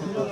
Kaymakam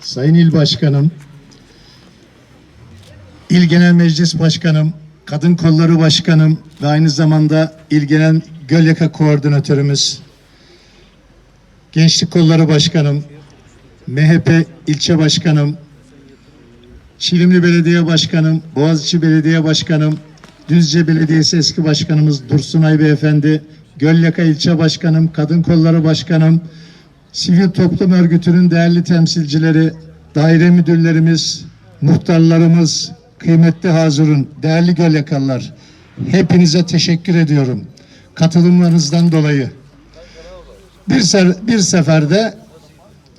Sayın İl Başkanım, İl Genel Meclis Başkanım, Kadın Kolları Başkanım ve aynı zamanda İl Genel Gölyaka Koordinatörümüz, Gençlik Kolları Başkanım, MHP İlçe Başkanım, Çilimli Belediye Başkanım, Boğaziçi Belediye Başkanım, Düzce Belediyesi eski başkanımız Dursunay Beyefendi, Gölyaka İlçe Başkanım, Kadın Kolları Başkanım, Sivil toplum örgütünün değerli temsilcileri, daire müdürlerimiz, muhtarlarımız, kıymetli hazırın, değerli gölyakalılar, hepinize teşekkür ediyorum. Katılımlarınızdan dolayı. Bir, ser, bir seferde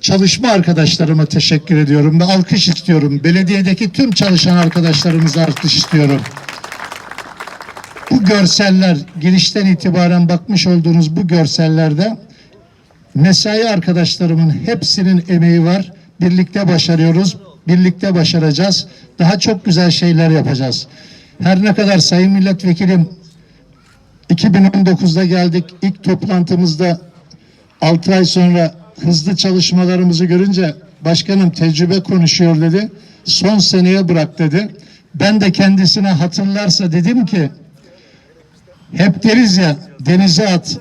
çalışma arkadaşlarıma teşekkür ediyorum ve alkış istiyorum. Belediyedeki tüm çalışan arkadaşlarımıza alkış istiyorum. Bu görseller, girişten itibaren bakmış olduğunuz bu görsellerde mesai arkadaşlarımın hepsinin emeği var. Birlikte başarıyoruz. Birlikte başaracağız. Daha çok güzel şeyler yapacağız. Her ne kadar Sayın Milletvekilim 2019'da geldik. İlk toplantımızda 6 ay sonra hızlı çalışmalarımızı görünce başkanım tecrübe konuşuyor dedi. Son seneye bırak dedi. Ben de kendisine hatırlarsa dedim ki hep deriz ya denize at,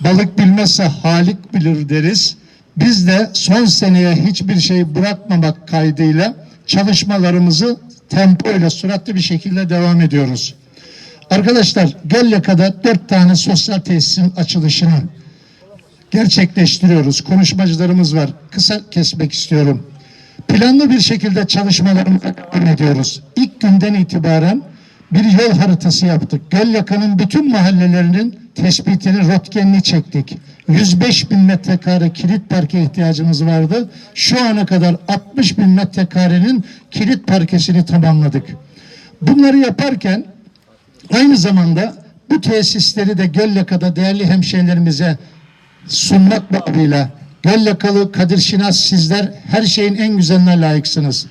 balık bilmezse halik bilir deriz. Biz de son seneye hiçbir şey bırakmamak kaydıyla çalışmalarımızı tempo ile süratli bir şekilde devam ediyoruz. Arkadaşlar Gölyaka'da dört tane sosyal tesisin açılışını gerçekleştiriyoruz. Konuşmacılarımız var. Kısa kesmek istiyorum. Planlı bir şekilde çalışmalarımıza devam ediyoruz. İlk günden itibaren bir yol haritası yaptık. Gölyaka'nın bütün mahallelerinin tespitini, röntgenini çektik. 105 bin metrekare kilit parke ihtiyacımız vardı. Şu ana kadar 60 bin metrekarenin kilit parkesini tamamladık. Bunları yaparken aynı zamanda bu tesisleri de Gölyaka'da değerli hemşehrilerimize sunmak babıyla Gölyakalı Kadir Şinas sizler her şeyin en güzeline layıksınız.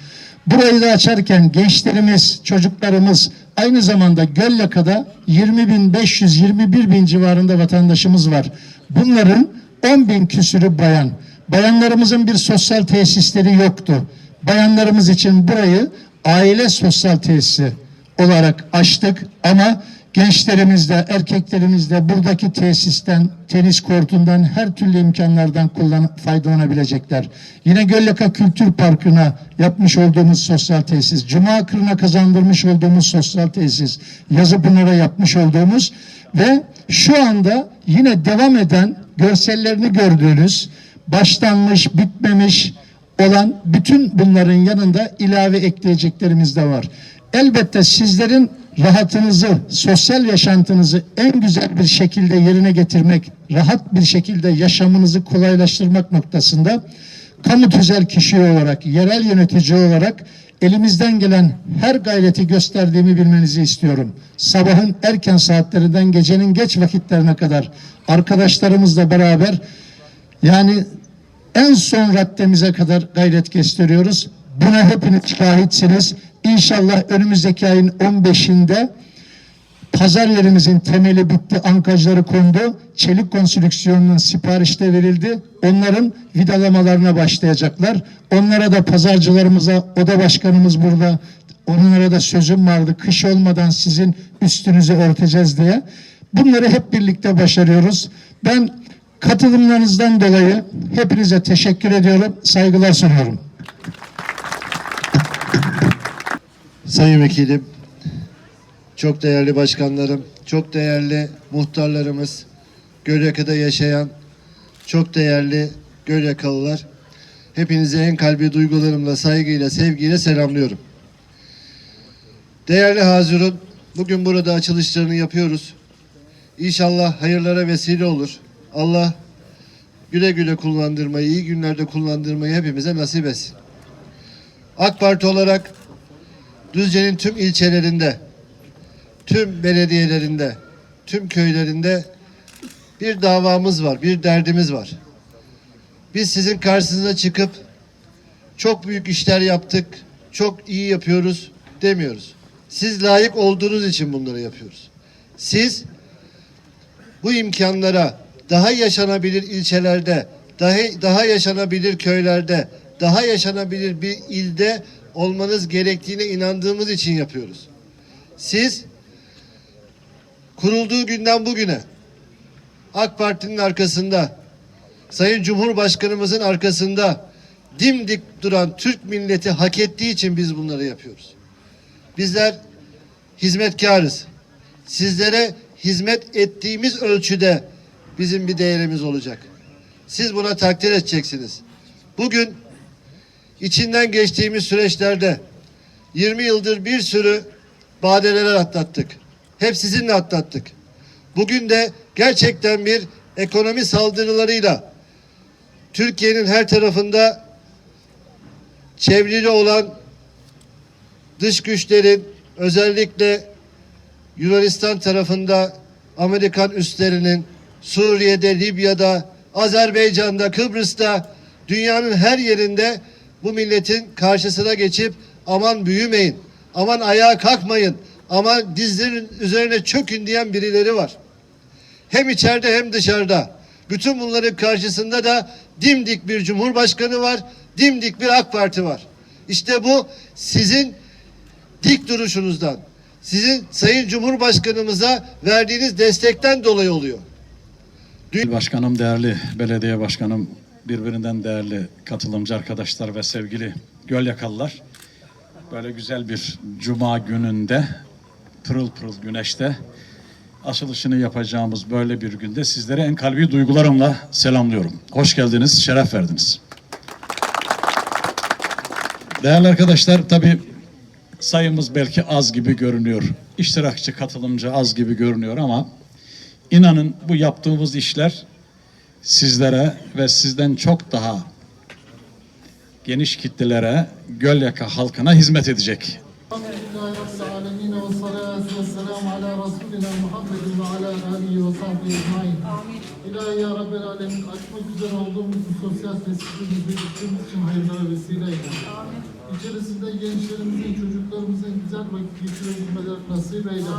Burayı da açarken gençlerimiz, çocuklarımız aynı zamanda Gölyaka'da 20.500-21 bin civarında vatandaşımız var. Bunların 10 bin küsürü bayan. Bayanlarımızın bir sosyal tesisleri yoktu. Bayanlarımız için burayı aile sosyal tesisi olarak açtık ama gençlerimiz de erkeklerimiz de buradaki tesisten, tenis kortundan, her türlü imkanlardan kullan faydalanabilecekler. Yine Gölyaka Kültür Parkı'na yapmış olduğumuz sosyal tesis, Cuma Kırı'na kazandırmış olduğumuz sosyal tesis, Yazıpınar'a yapmış olduğumuz ve şu anda yine devam eden görsellerini gördüğünüz başlanmış, bitmemiş olan bütün bunların yanında ilave ekleyeceklerimiz de var. Elbette sizlerin rahatınızı, sosyal yaşantınızı en güzel bir şekilde yerine getirmek, rahat bir şekilde yaşamınızı kolaylaştırmak noktasında kamu tüzel kişi olarak, yerel yönetici olarak elimizden gelen her gayreti gösterdiğimi bilmenizi istiyorum. Sabahın erken saatlerinden gecenin geç vakitlerine kadar arkadaşlarımızla beraber yani en son raddemize kadar gayret gösteriyoruz. Buna hepiniz şahitsiniz. İnşallah önümüzdeki ayın 15'inde pazar yerimizin temeli bitti, ankajları kondu. Çelik konstrüksiyonunun sipariş de verildi. Onların vidalamalarına başlayacaklar. Onlara da pazarcılarımıza, oda başkanımız burada. Onlara da sözüm vardı. Kış olmadan sizin üstünüzü örteceğiz diye. Bunları hep birlikte başarıyoruz. Ben katılımlarınızdan dolayı hepinize teşekkür ediyorum. Saygılar sunuyorum. Sayın Vekilim, çok değerli başkanlarım, çok değerli muhtarlarımız, Gölyaka'da yaşayan çok değerli Gölyakalılar, hepinizi en kalbi duygularımla, saygıyla, sevgiyle selamlıyorum. Değerli Hazirun, bugün burada açılışlarını yapıyoruz. İnşallah hayırlara vesile olur. Allah güle güle kullandırmayı, iyi günlerde kullandırmayı hepimize nasip etsin. AK Parti olarak Düzce'nin tüm ilçelerinde, tüm belediyelerinde, tüm köylerinde bir davamız var, bir derdimiz var. Biz sizin karşınıza çıkıp çok büyük işler yaptık, çok iyi yapıyoruz demiyoruz. Siz layık olduğunuz için bunları yapıyoruz. Siz bu imkanlara daha yaşanabilir ilçelerde, daha, daha yaşanabilir köylerde, daha yaşanabilir bir ilde olmanız gerektiğine inandığımız için yapıyoruz. Siz kurulduğu günden bugüne AK Parti'nin arkasında, Sayın Cumhurbaşkanımızın arkasında dimdik duran Türk milleti hak ettiği için biz bunları yapıyoruz. Bizler hizmetkarız. Sizlere hizmet ettiğimiz ölçüde bizim bir değerimiz olacak. Siz buna takdir edeceksiniz. Bugün içinden geçtiğimiz süreçlerde 20 yıldır bir sürü badireler atlattık. Hep sizinle atlattık. Bugün de gerçekten bir ekonomi saldırılarıyla Türkiye'nin her tarafında çevrili olan dış güçlerin özellikle Yunanistan tarafında Amerikan üslerinin Suriye'de, Libya'da, Azerbaycan'da, Kıbrıs'ta dünyanın her yerinde bu milletin karşısına geçip aman büyümeyin, aman ayağa kalkmayın, aman dizlerin üzerine çökün diyen birileri var. Hem içeride hem dışarıda. Bütün bunların karşısında da dimdik bir cumhurbaşkanı var, dimdik bir AK Parti var. İşte bu sizin dik duruşunuzdan, sizin Sayın Cumhurbaşkanımıza verdiğiniz destekten dolayı oluyor. Başkanım, değerli belediye başkanım, birbirinden değerli katılımcı arkadaşlar ve sevgili Gölyakalılar. Böyle güzel bir cuma gününde, pırıl pırıl güneşte açılışını yapacağımız böyle bir günde sizlere en kalbi duygularımla selamlıyorum. Hoş geldiniz, şeref verdiniz. Değerli arkadaşlar, tabii sayımız belki az gibi görünüyor. İştirakçı, katılımcı az gibi görünüyor ama inanın bu yaptığımız işler sizlere ve sizden çok daha geniş kitlelere, Gölyaka halkına hizmet edecek. Bu sosyal tesisimizi gittiğimiz için hayırlara vesile eyle. İçerisinde gençlerimizin, çocuklarımızın güzel vakit geçirebilmeleri nasip eyle.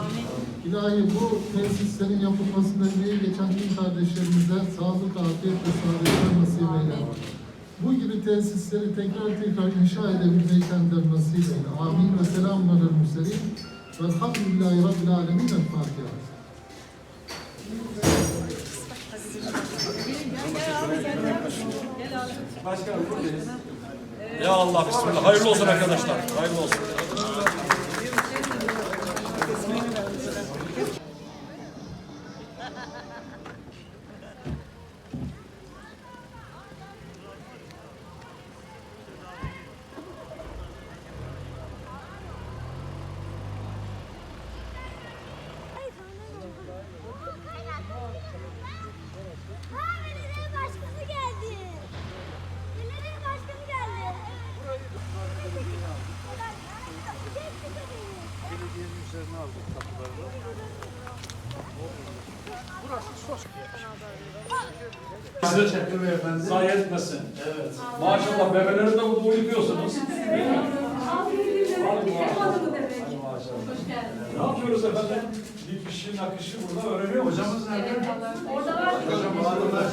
İlahi bu tesislerin yapılmasında emeği geçen tüm kardeşlerimize sağlık, afiyet ve saadetler nasip eyle. Bu gibi tesisleri tekrar tekrar inşa edebilmeyi kendileri nasip eyle. Amin ve selamun aleyhi mürselin. Velhamdülillahi Rabbil Alemin. El Fatiha. Ya Allah bismillah. Hayırlı olsun arkadaşlar. Hayırlı olsun. Zayi etmesin. Evet. Maşallah bebeleri de burada uyutuyorsunuz. Ne yapıyoruz efendim? Dikişi, nakışı burada öğreniyor? Hocamız nerede? Hocam bağırmaca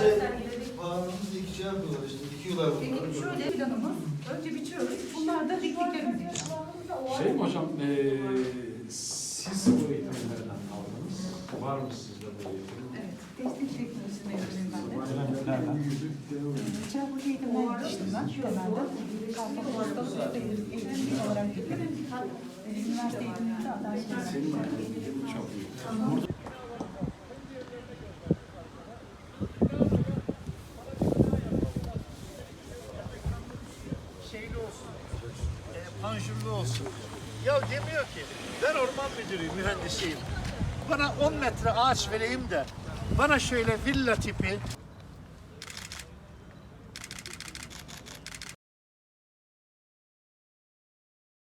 bağırmamız dikici yapıyorlar işte dikiyorlar bunları. Peki şöyle planımız. Önce biçiyoruz. Bunlar da diktiklerimiz. Şey mi hocam, eee siz. Var mı sizde bu eğitim? Evet. Tekstil teknolojisine yönelim ben de. Nereden? Çabuk eğitimler yetiştim ben. Temelde. Kalfa Uluslararası Eğitim olarak gittim. Ee, Üniversite eğitiminde aday olarak gittim. Çok iyi. Şeyli olsun. E, panjurlu olsun. Ya demiyor ki ben orman müdürüyüm, mühendisiyim. Bana 10 metre ağaç vereyim de bana şöyle villa tipi